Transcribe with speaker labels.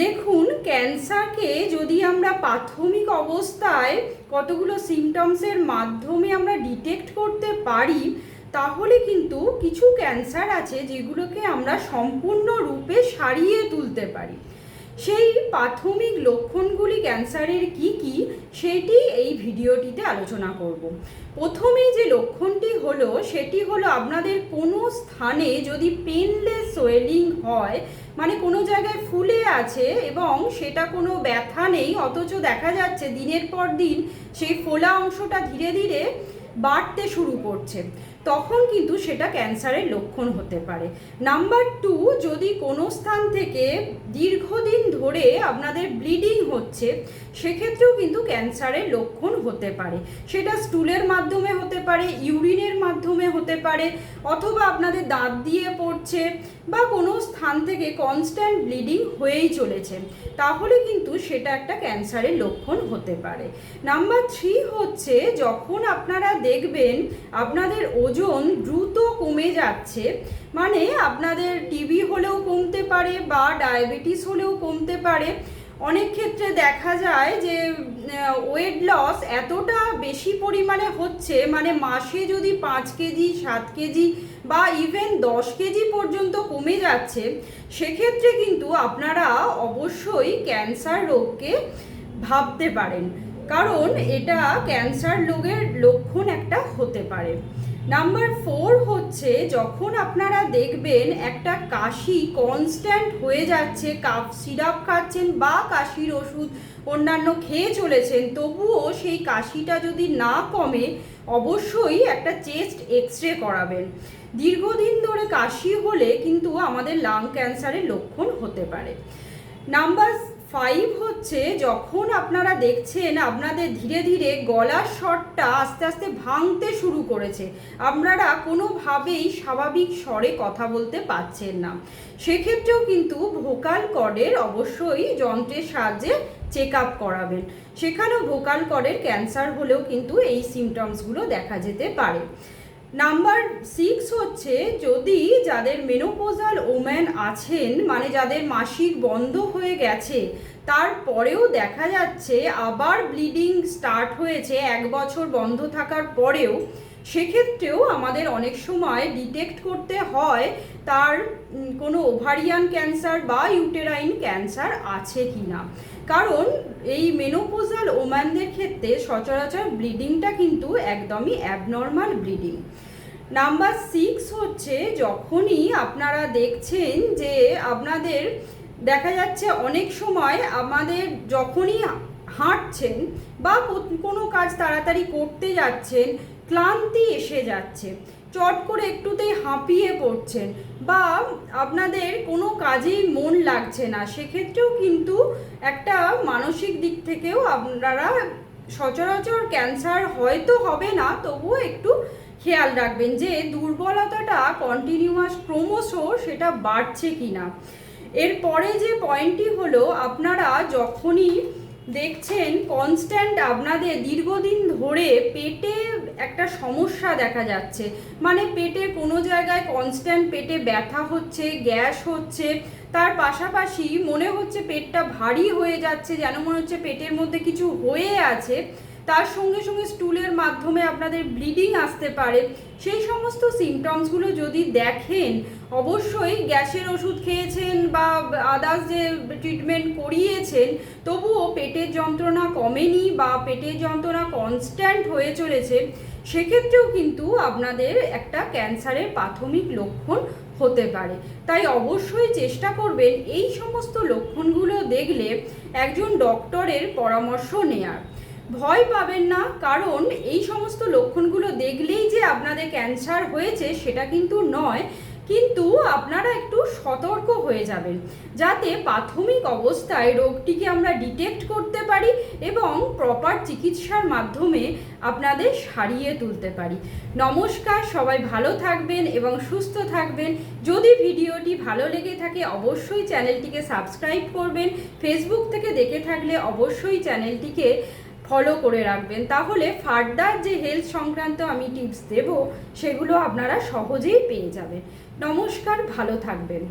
Speaker 1: দেখুন, ক্যান্সারকে যদি আমরা প্রাথমিক অবস্থায় কতগুলো সিমটমসের মাধ্যমে আমরা ডিটেক্ট করতে পারি, তাহলে কিন্তু কিছু ক্যান্সার আছে যেগুলোকে আমরা সম্পূর্ণরূপে সারিয়ে তুলতে পারি। সেই প্রাথমিক লক্ষণগুলি ক্যান্সারের কি কি সেটি এই ভিডিওটিতে আলোচনা করব। প্রথমেই যে লক্ষণটি হলো, সেটি হলো আপনাদের কোনো স্থানে যদি পেনলেস সোয়েলিং হয় মানে কোনো জায়গায় ফুলে আছে এবং সেটা কোনো ব্যথা নেই, অথচ দেখা যাচ্ছে দিনের পর দিন সেই ফোলা অংশটা ধীরে ধীরে বাড়তে শুরু করছে। তখন কিন্তু সেটা ক্যান্সারের লক্ষণ হতে পারে। নাম্বার টু যদি কোনো স্থান থেকে দীর্ঘদিন ধরে আপনাদের ব্লিডিং হচ্ছে, সেক্ষেত্রেও কিন্তু ক্যান্সারের লক্ষণ হতে পারে। সেটা স্টুলের মাধ্যমে হতে পারে, ইউরিনের মাধ্যমে হতে পারে, অথবা আপনাদের দাঁত দিয়ে পড়ছে, বা কোনো স্থান থেকে কনস্ট্যান্ট ব্লিডিং হয়েই চলেছে, তাহলে কিন্তু সেটা একটা ক্যান্সারের লক্ষণ হতে পারে। নাম্বার থ্রি হচ্ছে, যখন আপনারা দেখবেন আপনাদের ওজন দ্রুত কমে যাচ্ছে। মানে আপনাদের টিবি হলেও কমতে পারে বা ডায়াবেটিস হলেও কমতে পারে। অনেক ক্ষেত্রে দেখা যায় যে ওয়েট লস এতটা বেশি পরিমাণে হচ্ছে মানে মাসে যদি পাঁচ কেজি, সাত কেজি বা ইভেন দশ কেজি পর্যন্ত কমে যাচ্ছে, সেক্ষেত্রে কিন্তু আপনারা অবশ্যই ক্যান্সার রোগকে ভাবতে পারেন। কারণ এটা ক্যান্সার রোগের লক্ষণ একটা হতে পারে। নাম্বার ফোর হচ্ছে, যখন আপনারা দেখবেন একটা কাশি কনস্ট্যান্ট হয়ে যাচ্ছে, কাফ, সিরাপ খাচ্ছেন বা কাশির ওষুধ অন্যান্য খেয়ে চলেছেন, তবুও সেই কাশিটা যদি না কমে, অবশ্যই একটা চেস্ট এক্স রে করাবেন। দীর্ঘদিন ধরে কাশি হলে কিন্তু আমাদের লাং ক্যান্সারের লক্ষণ হতে পারে। নাম্বার ফাইভ হচ্ছে যখন আপনারা দেখছেন আপনাদের ধীরে ধীরে গলার স্বরটা আস্তে আস্তে ভাঙতে শুরু করেছে। আপনারা কোনোভাবেই স্বাভাবিক স্বরে কথা বলতে পারছেন না। সেক্ষেত্রেও কিন্তু ভোকাল কর্ডের অবশ্যই যন্ত্রের সাহায্যে চেক আপ করাবেন। সেখানেও ভোকাল কর্ডের ক্যান্সার হলেও কিন্তু এই সিমটমসগুলো দেখা যেতে পারে। নাম্বার সিক্স হচ্ছে যদি যাদের মেনোপোজাল ওম্যান আছেন মানে যাদের মাসিক বন্ধ হয়ে গেছে, তারপরেও দেখা যাচ্ছে আবার ব্লিডিং স্টার্ট হয়েছে, এক বছর বন্ধ থাকার পরেও, সেক্ষেত্রেও আমাদের অনেক সময় ডিটেক্ট করতে হয় তার কোনো ওভারিয়ান ক্যান্সার বা ইউটেরাইন ক্যান্সার আছে কি না কারণ এই মেনোপোজাল ওম্যানদের ক্ষেত্রে সচরাচর ব্লিডিংটা কিন্তু একদমই অ্যাবনর্মাল ব্লিডিং। নাম্বার সিক্স হচ্ছে যখনই আপনারা দেখছেন যে আপনাদের দেখা যাচ্ছে অনেক সময় আমাদের যখনই হাঁটছেন বা কোনো কাজ তাড়াতাড়ি করতে যাচ্ছেন, ক্লান্তি এসে যাচ্ছে। চট করে একটুতেই হাঁপিয়ে পড়ছেন বা আপনাদের কোনো কাজেই মন লাগছে না। সেক্ষেত্রেও কিন্তু একটা মানসিক দিক থেকেও আপনারা সচরাচর ক্যান্সার হয়তো হবে না, তবুও একটু খেয়াল রাখবেন যে দুর্বলতাটা কন্টিনিউয়াস ক্রমশ সেটা বাড়ছে কি না এরপরে যে পয়েন্টটি হলো, আপনারা যখনই দেখছেন কনস্ট্যান্ট আপনাদের দীর্ঘদিন ধরে পেটে একটা সমস্যা দেখা যাচ্ছে। মানে পেটে কোনো জায়গায় কনস্ট্যান্ট পেটে ব্যথা হচ্ছে, গ্যাস হচ্ছে, তার পাশাপাশি মনে হচ্ছে পেটটা ভারী হয়ে যাচ্ছে, যেন মনে হচ্ছে পেটের মধ্যে কিছু হয়ে আছে। তার সঙ্গে সঙ্গে স্টুলের মাধ্যমে আপনাদের ব্লিডিং আসতে পারে। সেই সমস্ত সিমটমসগুলো যদি দেখেন, অবশ্যই গ্যাসের ওষুধ খেয়েছেন বা আদার্স যে ট্রিটমেন্ট করিয়েছেন, তবুও পেটের যন্ত্রণা কমেনি বা পেটের যন্ত্রণা কনস্ট্যান্ট হয়ে চলেছে, সেক্ষেত্রেও কিন্তু আপনাদের একটা ক্যান্সারের প্রাথমিক লক্ষণ হতে পারে। তাই অবশ্যই চেষ্টা করবেন এই সমস্ত লক্ষণগুলো দেখলে একজন ডক্টরের পরামর্শ নেয়ার। ভয় পাবেন না, কারণ এই সমস্ত লক্ষণগুলো দেখলেই যে আপনাদের ক্যান্সার হয়েছে সেটা কিন্তু নয়, কিন্তু আপনারা একটু সতর্ক হয়ে যাবেন, যাতে প্রাথমিক অবস্থায় রোগটিকে আমরা ডিটেক্ট করতে পারি এবং প্রপার চিকিৎসার মাধ্যমে আপনাদের সারিয়ে তুলতে পারি। নমস্কার, সবাই ভালো থাকবেন এবং সুস্থ থাকবেন। যদি ভিডিওটি ভালো লেগে থাকে, অবশ্যই চ্যানেলটিকে সাবস্ক্রাইব করবেন। ফেসবুক থেকে দেখে থাকলে অবশ্যই চ্যানেলটিকে ফলো করে রাখবেন। তাহলে ফার্দার যে হেলথ সংক্রান্ত আমি টিপস দেব, সেগুলো আপনারা সহজেই পেয়ে যাবেন। নমস্কার, ভালো থাকবেন।